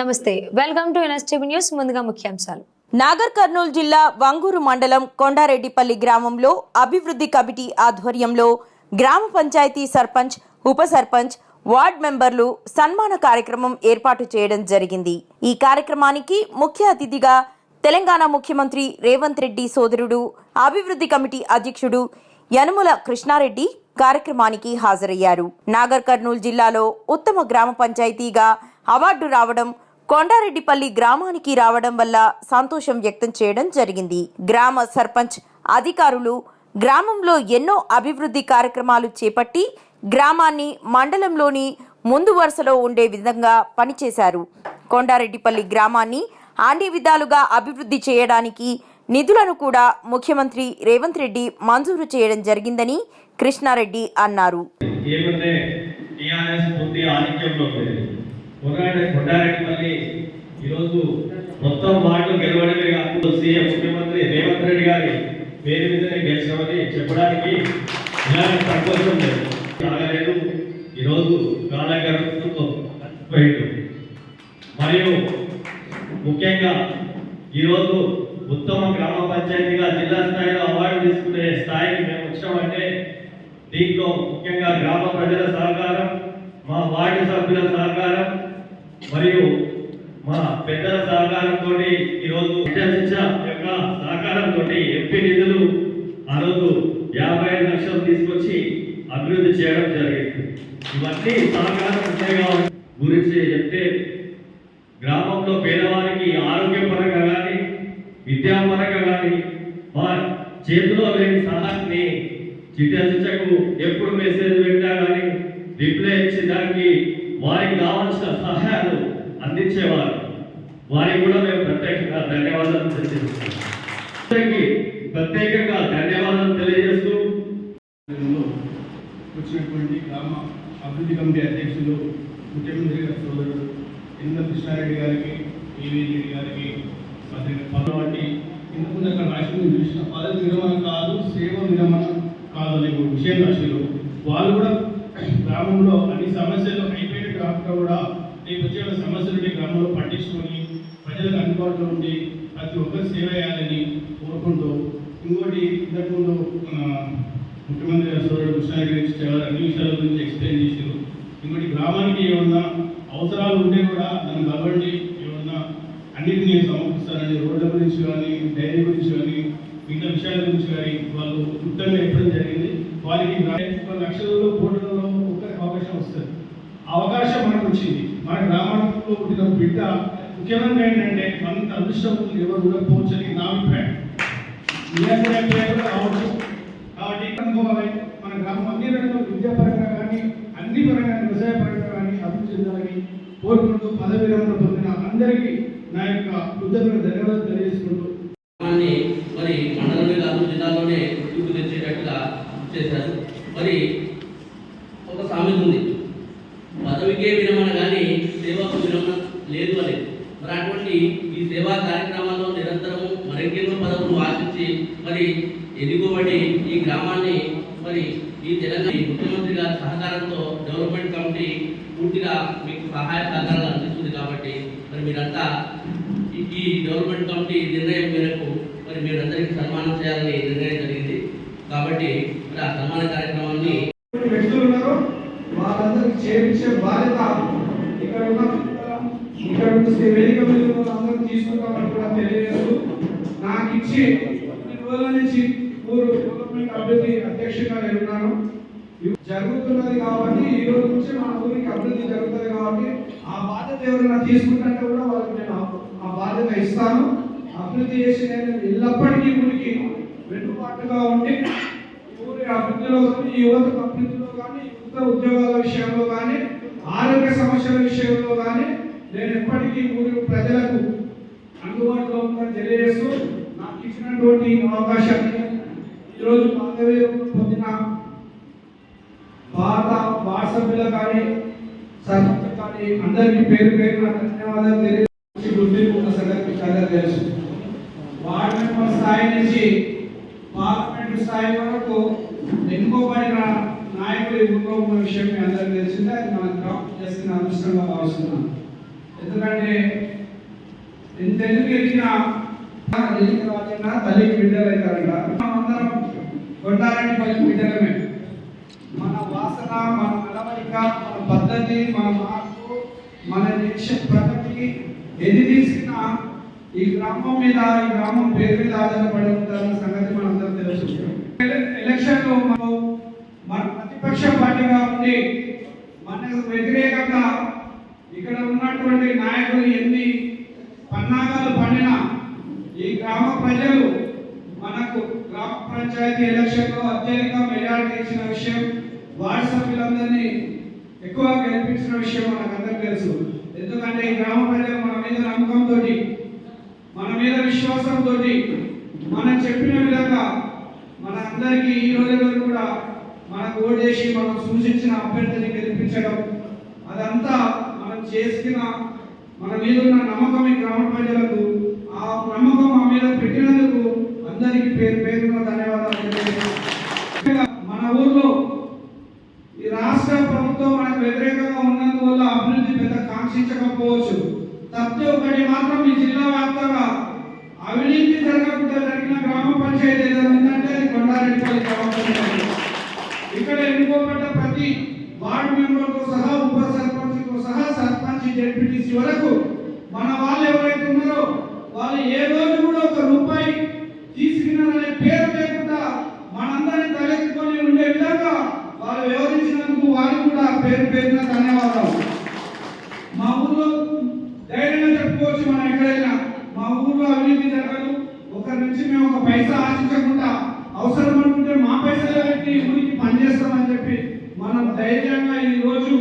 నమస్తే welcome to NSTV news ముందుగా ముఖ్యాంశాలు. నాగర్ కర్నూలు జిల్లా వంగూరు మండలం కొండారెడ్డిపల్లి గ్రామంలో అభివృద్ధి కమిటీ ఆధ్వర్యంలో గ్రామ పంచాయతీ సర్పంచ్ ఉప సర్పంచ్ వార్డ్ మెంబర్లు సన్మాన కార్యక్రమం ఏర్పాటు చేయడం జరిగింది. ఈ కార్యక్రమానికి ముఖ్య అతిథిగా తెలంగాణ ముఖ్యమంత్రి రేవంత్ రెడ్డి సోదరుడు అభివృద్ధి కమిటీ అధ్యక్షుడు యనుమల కృష్ణారెడ్డి కార్యక్రమానికి హాజరయ్యారు. నాగర్ కర్నూలు జిల్లాలో ఉత్తమ గ్రామ పంచాయతీగా అవార్డు రావడం కొండారెడ్డిపల్లి గ్రామానికి రావడం వల్ల సంతోషం వ్యక్తం చేయడం జరిగింది. గ్రామ సర్పంచ్ అధికారులు గ్రామంలో ఎన్నో అభివృద్ధి కార్యక్రమాలు చేపట్టి గ్రామాన్ని మండలంలోని ముందు వరుసలో ఉండే విధంగా పనిచేశారు. కొండారెడ్డిపల్లి గ్రామాన్ని అన్ని విధాలుగా అభివృద్ధి చేయడానికి నిధులను కూడా ముఖ్యమంత్రి రేవంత్ రెడ్డి మంజూరు చేయడం జరిగిందని కృష్ణారెడ్డి అన్నారు. ఏమంటే టీఆర్ఎస్ ఈరోజు మొత్తం వార్డు గెలవడమే కాకుండా సీఎం ముఖ్యమంత్రి రేవంత్ రెడ్డి గారి పేరు మీదనే గెలిచామని చెప్పడానికి ఇలాంటి సంకోచం లేదు. ఈరోజు కాలగర్భంతో పోయిండు మరియు ముఖ్యంగా ఈరోజు ఉత్తమ గ్రామ పంచాయతీగా జిల్లా స్థాయిలో అవార్డు తీసుకునే స్థాయికి మేము వచ్చామంటే దీంట్లో ముఖ్యంగా గ్రామ ప్రజల సహకారం మా వార్డు సభ్యుల సహకారం మరియు మా పెద్దల సహకారంతో ఈరోజు విద్యాశిక్ష యొక్క సహకారంతో ఎంపీ నిధులు ఆ రోజు యాభై ఐదు లక్షలు తీసుకొచ్చి అభివృద్ధి చేయడం జరిగింది. ఇవన్నీ సహకార ఉంటాయి గురించి చెప్తే గ్రామంలో పేదవారికి ఆరోగ్యపరంగా కానీ విద్యాపరంగా కానీ వారి చేతిలో లేని సహాయాన్ని చిట్టాచిచ్చకు ఎప్పుడు మెసేజ్ పెట్టా కానీ రిప్లై ఇచ్చి దానికి వారికి కావాల్సిన సహాయాలు అందించేవారు. వారికి కూడా మేము ప్రత్యేకంగా ధన్యవాదాలు తెలియజేస్తున్నాం. ఉన్నటువంటి గ్రామ అభివృద్ధి కమిటీ అధ్యక్షులు ముఖ్యమంత్రి గారి సోదరుడు ఇంద్ర కృష్ణారెడ్డి గారికి ఈవీ రెడ్డి గారికి పదవి ఇంతకుముందు అక్కడ రాష్ట్రం చూసిన పద విరమణ కాదు సేవ విరమణ కాదు అనే విషయం రాశారు వాళ్ళు కూడా గ్రామంలో అన్ని సమస్యలు అయిపోయిన కాకుండా కూడా రేపు వచ్చే సమస్యలు గ్రామంలో పట్టించుకొని ప్రజలకు అందుబాటులో ఉండి ప్రతి ఒక్కరు సేవ చేయాలని కోరుకుంటూ ఇంకోటి ఇంతకుముందు ముఖ్యమంత్రి గారు సోదరుడు కృష్ణారెడ్డి గురించి చాలా అన్ని విషయాల గురించి ఎక్స్ప్లెయిన్ చేశారు. ఇంకోటి గ్రామానికి ఏమన్నా అవసరాలు ఉంటే కూడా దాన్ని కలవండి ఏమన్నా అన్నిటి నేను సమర్పిస్తానని రోడ్ల గురించి కానీ డైరీ గురించి కానీ మిగతా విషయాల గురించి కానీ వాళ్ళు ఉత్తరంగా చెప్పడం జరిగింది. వారికి ఒక లక్షలలో కోట్లలో ఒక్కరికి అవకాశం వస్తుంది. ఆ అవకాశం మనకు వచ్చింది. మన గ్రామంలో పుట్టిన బిడ్డ ముఖ్యమంత్రి ఏంటంటే మనంత అదృష్టం ఎవరు ఉండకపోవచ్చు అని నా అభిప్రాయం. కాబట్టి మన గ్రామం అన్ని రంగాలు విద్యాపరంగా కానీ అన్ని పరంగా వ్యవసాయ పరంగా కానీ అభివృద్ధి చెందాలని కోరుకుంటూ పదవి విరమణ పొందిన అందరికీ నా యొక్క కృతజ్ఞత ధన్యవాదాలు తెలియజేసుకుంటూ. గ్రామాన్ని మరి మండలమే కాదు జిల్లాలోనే గుర్తింపు తెచ్చేటట్టుగా చేశారు. మరి ఒక సామెత ఉంది. పదవికే విరమణ కానీ సేవకు విరమణ లేదు అనేది మరి అటువంటి ఈ సేవా కార్యక్రమం నిరంతరము మరెంకెన్నో పదవులు ఆశించి మరి ఎదిగుబడి ఈ గ్రామాన్ని మరి ఈ తెలంగాణ ఈ ముఖ్యమంత్రి గారి సహకారంతో డెవలప్మెంట్ కమిటీ పూర్తిగా మీకు సహాయ సహకారాలు అందిస్తుంది కాబట్టి మరి మీరంతా ఈ- ఈ డెవలప్మెంట్ కమిటీ నిర్ణయం మేరకు మరి మీరందరికీ సన్మానం చేయాలని నిర్ణయం జరిగింది. కాబట్టి మరి ఆ సన్మాన కార్యక్రమాన్ని వ్యక్తులు ఉన్నారు. వాళ్ళందరికీ చేయించే బాధ్యత ఇక్కడ ఉన్న ఇక్కడ వేదిక అందరూ తీసుకుంటామని కూడా తెలియజేస్తూ నాకు ఇచ్చి రోజుల నుంచి ఊరు డెవలప్మెంట్ అభివృద్ధి అధ్యక్షుడిగా నేను ఉన్నాను. జరుగుతున్నది కాబట్టి ఈ రోజు నుంచి మన ఊరికి అభివృద్ధి జరుగుతుంది కాబట్టి ఆ బాధ్యత ఎవరైనా తీసుకుంటే కూడా వాళ్ళకి నేను ఆ- బాధ్యత ఇస్తాను. అభివృద్ధి చేసి నేను ఎల్లప్పటికీ ఊరికి వెనుకబాటుగా ఉండి ఊరి అభివృద్ధిలో కానీ ఈ యువత అభివృద్ధిలో కానీ యువత ఉద్యోగాల విషయంలో కానీ ఆరోగ్య సమస్యల విషయంలో కానీ నేను ఎప్పటికీ ఊరి ప్రజలకు అందుబాటులో ఉందని తెలియజేస్తూ నాకు ఇచ్చినటువంటి ఈ అవకాశాన్ని ఈరోజు పదవి పొందిన పాత వార్డ్ సభ్యులు కానీ సర్పంచ్ కానీ అందరికీ పేరు పేరు ధన్యవాదాలు తెలియజేసి గుర్తింపు ఉన్న సంగతి మీకు అందరికీ తెలుసు వార్డ్ మెంబర్ స్థాయి నుంచి పార్లమెంట్ స్థాయి వరకు ఎన్నుకోబడిన నాయకులు ఎన్నుకో ఉన్న విషయం మీ అందరికీ తెలిసిందే. అది మనం డ్రాప్ చేస్తున్న అంశంగా భావిస్తున్నాం. ఎందుకంటే ఎంత ఎందుకు ఎదిగిన తల్లికి బిడ్డలు అవుతారంట. అందరం కొండారెడ్డి పది బిడ్డలమే. మన నడవడిక మన పద్ధతి మన మార్పు మన దేశ ప్రగతికి ఎది ఈ గ్రామం మీద ఈ గ్రామం పేరు మీద ఆధారపడి ఉంటారన్న సంగతి మనందరం తెలుసు ఎలక్షన్లో మనం మన ప్రతిపక్ష పార్టీగా ఉండి మనకు వ్యతిరేకంగా ఇక్కడ ఉన్నటువంటి నాయకులు ఎన్ని పన్నాగాలు పడినా ఈ గ్రామ ప్రజలు మనకు గ్రామ పంచాయతీ ఎలక్షన్లో అత్యధిక మెజారిటీ ఇచ్చిన విషయం వార్డు సభ్యులందరినీ ఎక్కువ గెలిపించిన విషయం అందరికి తెలుసు. ఎందుకంటే ఈ గ్రామ ప్రజలు మన మీద నమ్మకంతో మన మీద విశ్వాసంతో మనం చెప్పిన విధంగా మన అందరికీ ఈ రోజు వరకు కూడా మనకు ఓటేసి మనం సూచించిన అభ్యర్థిని గెలిపించడం అదంతా మనం చేసుకున్న మన మీద ఉన్న నమ్మకం ఈ గ్రామ ప్రజలకు ఆ నమ్మకం మా మీద పెట్టినందుకు అందరికీ పేరు పేరున ధన్యవాదాలు తెలియజేస్తున్నాను. మన ఊర్లో ఈ రాష్ట్ర ప్రభుత్వం మనకు వ్యతిరేకంగా ఉన్నందువల్ల అభివృద్ధి పెద్ద కాంక్షించకపోవచ్చు. తప్పితే ఒకటి మాత్రం ఈ జిల్లా వ్యాప్తంగా అవినీతి జరగకుండా జరిగిన గ్రామ పంచాయతీ ఏదైనా ఉందంటే అది కొండారెడ్డిపల్లి గ్రామ పంచాయతీ ఇక్కడ ఎన్నుకోబడ్డ ప్రతి వార్డు మెంబర్తో సహా ఉప సర్పంచ్తో సహా సర్పంచ్ జడ్పీటీసీ వరకు మన వాళ్ళు ఎవరైతే ఉన్నారో వాళ్ళు ఏ రోజు కూడా ఒక రూపాయి తీసుకున్నారనే పేరు లేకుండా మనందరినీ తలెత్తుకొని ఉండే విధంగా వాళ్ళు వివరించినందుకు వారికి కూడా చేసిన ధన్యవాదాలు. మా ఊర్లో ధైర్యంగా చెప్పుకోవచ్చు మనం ఎక్కడైనా. మా ఊర్లో అవినీతి జరగదు. ఒకరి నుంచి మేము ఒక పైసా ఆశించకుండా అవసరం అనుకుంటే మా పైసలు పెట్టి ఊరికి పనిచేస్తామని చెప్పి మనం ధైర్యంగా ఈ రోజు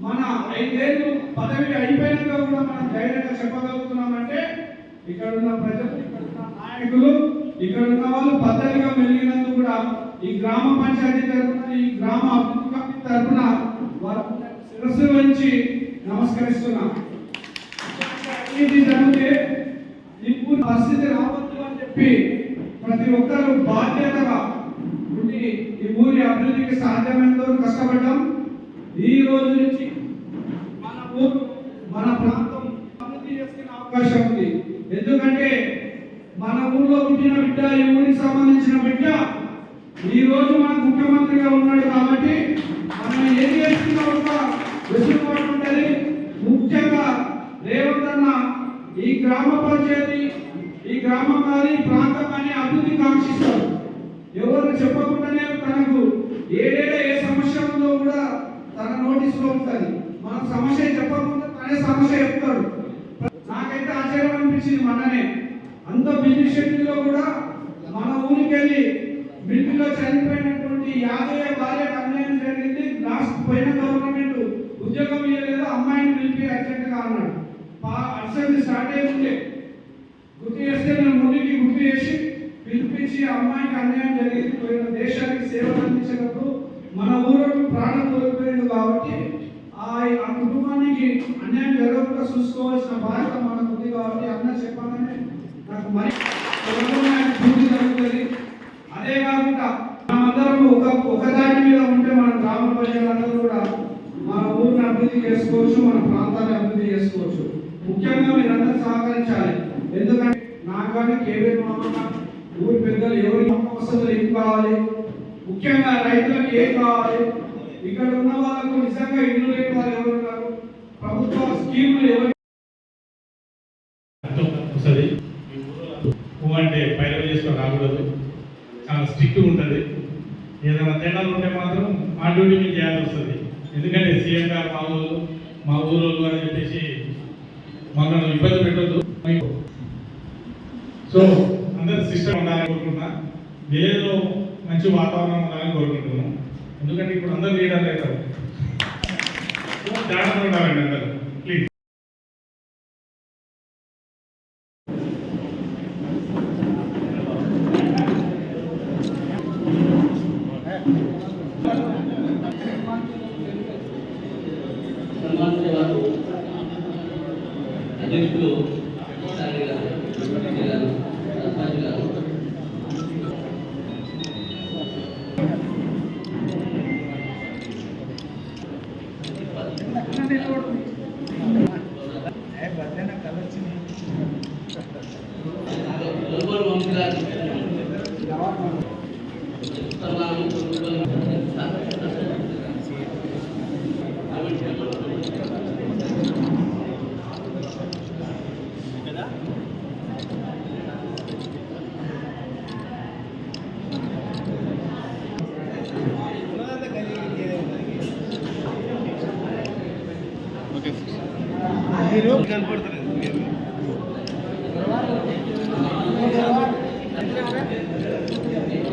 మన ఐదేళ్ళు పదవి అయిపోయినాక కూడా మనం ధైర్యంగా చెప్పగలుగుతున్నామంటే ఇక్కడ ఉన్న ప్రజలు ఇక్కడ ఉన్న నాయకులు ఇక్కడ ఉన్న వాళ్ళు పద్ధతిగా వెళ్ళినందుకు కూడా ఈ గ్రామ పంచాయతీ తరఫున ఈ గ్రామ అభివృద్ధి తరఫున శిరస్సు నుంచి నమస్కరిస్తున్నా. ఇది జరిగితే ఇప్పుడు పరిస్థితి రావద్దు అని చెప్పి ప్రతి ఒక్కరు బాధ్యతగా ఉండి ఈ ఊరి అభివృద్ధికి సాధ్యమైనంత కష్టపడ్డాం. ఈ రోజు నుంచి మన ఊరు మన ప్రాంతం అభివృద్ధి చేసుకునే అవకాశం ఉంది. ఎందుకంటే మన ఊర్లో పుట్టిన బిడ్డ ఈ ఊరికి సంబంధించిన బిడ్డ ఈ రోజు మన ముఖ్యమంత్రిగా ఉన్నాడు కాబట్టి మనం ఏది చేస్తున్నా కూడా వెసులుబాటు ఉంటుంది ముఖ్యంగా రేవంత్ అన్న ఈ గ్రామ పంచాయతీ ఈ గ్రామం కానీ ప్రాంతం కానీ అభివృద్ధి కాంక్షిస్తారు. ఎవరు చెప్పకుండానే తనకు ఏడేడా ఏ సమస్య ఉందో కూడా తన నోటీసులో ఉంటుంది. మన సమస్య చెప్పకుండా తనే సమస్య చెప్తాడు. నాకైతే ఆశ్చర్యం అనిపించింది మననే అంత బిజీ షెడ్యూల్లో కూడా మన ఊరికి వెళ్ళి మిలిటరీలో చనిపోయినటువంటి యాదయ్య భార్య అన్యాయం జరిగింది. లాస్ట్ పోయిన గవర్నమెంట్ ఉద్యోగం ఇవ్వలేదు అమ్మాయిని నిలిపి అర్జెంట్గా అన్నాడు అర్జెంట్ స్టార్ట్ అయి ఉండే గుర్తు చేస్తే నేను ముందుకి గుర్తు చేసి పిలిపించి అమ్మాయికి అన్యాయం జరిగింది. పోయిన దేశానికి సేవలు అందించినప్పుడు మన ఊరు ప్రాణం కోల్పోయింది కాబట్టి ఆ కుటుంబానికి అన్యాయం జరగకుండా చూసుకోవాల్సిన బాధ్యత మనకు ఉంది కాబట్టి అన్న చెప్పాలని నాకు మరి సులభమైన పూర్తి జరుగుతుంది అదే కాకుండా మనమందరం ఒక ఒక దాటి మీద ఉంటే మన గ్రామ ప్రజలందరూ కూడా మన ఊరిని అభివృద్ధి చేసుకోవచ్చు మన ప్రాంతాన్ని అభివృద్ధి చేసుకోవచ్చు ముఖ్యంగా మీరందరూ సహకరించాలి ఎందుకంటే ఊరి పెద్దలు ఎవరి వసతులు ఏం కావాలి? ముఖ్యంగా రైతులకు ఏం కావాలి? ఇక్కడ ఉన్న వాళ్ళకు నిజంగా ఇల్లు లేని వాళ్ళు ఎవరు ఉన్నారు ప్రభుత్వ స్కీములు ఎవరు వస్తుంది పువ్వు అంటే పైరవి చేసుకొని రాకూడదు. చాలా స్ట్రిక్ట్ ఉంటుంది. ఏదైనా తేడాలు ఉంటే మాత్రం మా డ్యూటీ మీద చేయాల్సి వస్తుంది. ఎందుకంటే సీఎం గారు మా ఊరు మా ఊరు అని చెప్పేసి మమ్మల్ని ఇబ్బంది పెట్టద్దు సో అందరు సిస్టమ్ ఉండాలని కోరుకుంటున్నా విలేజ్లో మంచి వాతావరణం ఉండాలని కోరుకుంటున్నాం ఎందుకంటే ఇప్పుడు అందరూ లీడర్లు అవుతారు. జాగ్రత్తగా ఉండాలండి అందరూ ప్లీజ్ సన్మానించే వారు అధ్యక్షులు సారి గారు ఎంపీ గారు సర్పంచ్ గారు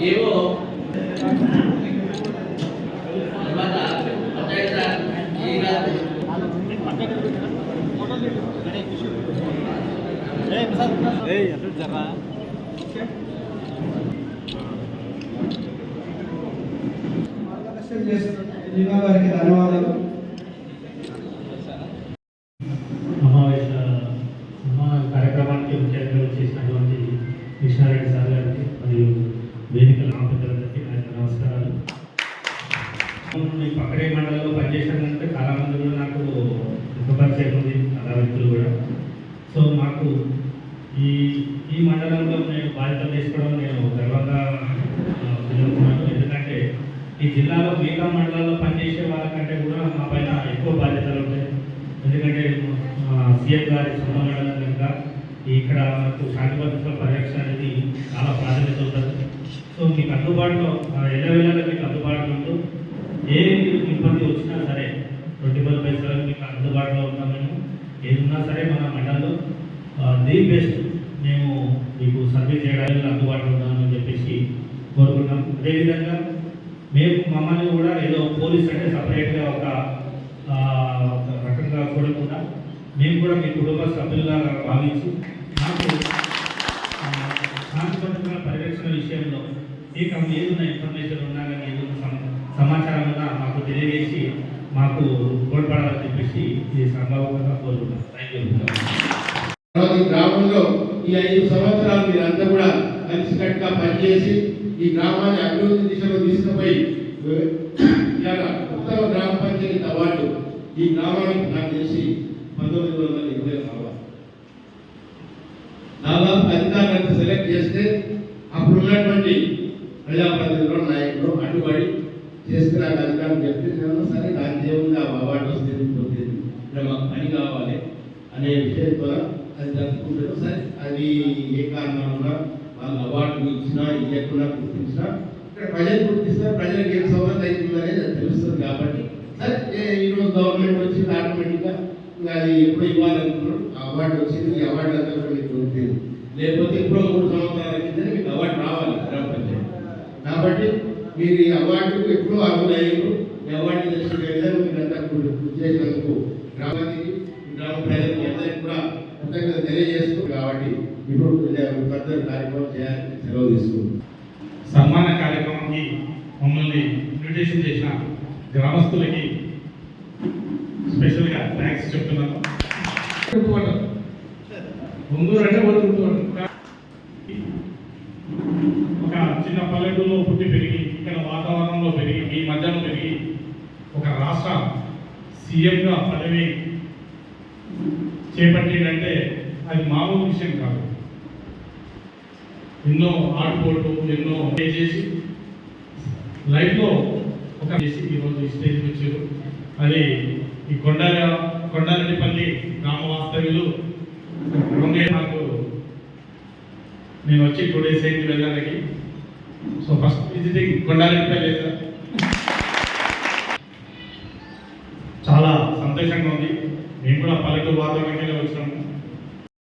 ఏవో తర్వాత పంచాయతీరాజ్ ఈ గారు మార్గదర్శనం చేసినటువంటి జిల్లా గారికి ధన్యవాదాలు సమావేశ కార్యక్రమానికి ముఖ్యంగా చేసినటువంటి కృష్ణారెడ్డి సార్ గారికి మరియు వేదికల ఆంధ్రప్రదేశ్కి నా నమస్కారాలు ఈ పక్కడే మండలంలో పనిచేసినందుకు చాలా మంది కూడా నాకు ఉపపరిచయం ఉంది చాలా వ్యక్తులు కూడా సో మాకు ఈ ఈ మండలంలో నేను బాధ్యతలు తీసుకోవడం నేను గర్వంగా ఆ, ఫీలవుతున్నాను ఎందుకంటే ఈ జిల్లాలో మిగతా మండలాల్లో పనిచేసే వాళ్ళకంటే కూడా మా పైన ఎక్కువ బాధ్యతలు ఉంటాయి. ఎందుకంటే సీఎం గారి సొంత మండలం కనుక ఇక్కడ మనకు శాంతి భద్రతల పరిరక్షణ అనేది చాలా ప్రాధాన్యత ఉంటుంది. సో మీకు అందుబాటులో ఎల్లవేళలా మీకు అందుబాటులో ఉంటూ ఏ ఇబ్బంది వచ్చినా సరే ట్వంటీ ఫోర్ బై సెవెన్ మీకు అందుబాటులో ఉంటాం మేము ఏది ఉన్నా సరే మన మండలంలో ది బెస్ట్ మేము మీకు సర్వీస్ చేయడానికి అందుబాటులో ఉన్నామని చెప్పేసి కోరుకుంటాం అదేవిధంగా మేము మమ్మల్ని కూడా ఏదో పోలీస్ అంటే సపరేట్గా ఒక రకంగా చూడకుండా మేము కూడా మీ కుటుంబ సభ్యులుగా భావించి మాకు ఆ, శాంతి భద్రతల పరిరక్షణ విషయంలో మీకు ఏదున్న ఇన్ఫర్మేషన్ ఉన్నా కానీ ఏదైనా సమాచారం ఉన్నా మాకు తెలియజేసి మాకు తోడ్పడాలని చెప్పేసి ఈ సంభావంగా కోరుకుంటున్నాం. థ్యాంక్ యూ ఈ గ్రామంలో ఈ ఐదు సంవత్సరాలు మీరంతా కూడా కలిసికట్టుగా పనిచేసి ఈ గ్రామాన్ని అభివృద్ధి దిశలో తీసుకుపోయి ఇలాగ ఉత్తమ గ్రామ పంచాయతీ అవార్డు ఈ గ్రామానికి నాకు తెలిసి పంతొమ్మిది వందల ఇరవై రావాలి దాదాపు అధికారులను సెలెక్ట్ చేస్తే అప్పుడు ఉన్నటువంటి ప్రజాప్రతినిధులు నాయకులు అడ్డుపడి చేస్తే నాకు అధికారం చెప్తే నేను సరే నాకు దేవుంది ఆ అవార్డు వస్తే పోతే ఇక్కడ మాకు పని కావాలి అనే విషయం ద్వారా అది జరుపుకుంటారు సరే అది ఏ కారణం వల్ల వాళ్ళు అవార్డు ఇచ్చినా ఇవ్వకుండా గుర్తించినా ఇక్కడ ప్రజలు గుర్తిస్తే ప్రజలకు ఏం సౌలభ్యం అవుతుంది అనేది అది తెలుస్తుంది కాబట్టి సరే ఏ- ఈరోజు గవర్నమెంట్ వచ్చింది ఆటోమేటిక్గా. ఇంకా అది ఎప్పుడు ఇవ్వాలనుకున్నారు ఆ అవార్డు వచ్చింది ఈ అవార్డు అంతా మీకు ఉంటుంది లేకపోతే ఎప్పుడో మూడు సంవత్సరాల కింద మీకు అవార్డు రావాలి గ్రామ పంచాయతీ కాబట్టి మీరు ఈ అవార్డుకు ఎప్పుడో అర్హులయ్యారు. ఈ అవార్డు తెచ్చుకునే విధంగా మీరు అంతా కృషి చేసినందుకు గ్రామానికి గ్రామ ప్రజలకు అందరికీ కూడా కృతజ్ఞత తెలియజేస్తూ కాబట్టి ఇప్పుడు పెద్ద కార్యక్రమం చేయాలని సెలవు తీసుకుంటుంది సన్మాన కార్యక్రమానికి మమ్మల్ని ఇన్విటేషన్ చేసిన గ్రామస్తులకి థ్యాంక్స్ చెప్తున్నాను. ముందు అంటే ఒక చిన్న పల్లెటూరులో పుట్టి పెరిగి ఇక్కడ వాతావరణంలో పెరిగి మీ మధ్యలో పెరిగి ఒక రాష్ట్ర సీఎంగా పదవి చేపట్టిందంటే అది మామూలు విషయం కాదు. ఎన్నో ఆడుకోవటం ఎన్నో చేసి లైఫ్లో ఒక చేసి ఈరోజు ఈ స్టేజ్కి వచ్చారు. అది ఈ కొండగా కొండారెడ్డిపల్లి గ్రామ వాస్తవ్యులు రెండే నాకు నేను వచ్చి టూ డేస్ అయింది వెళ్ళడానికి. So first visiting Kondareddypalli sir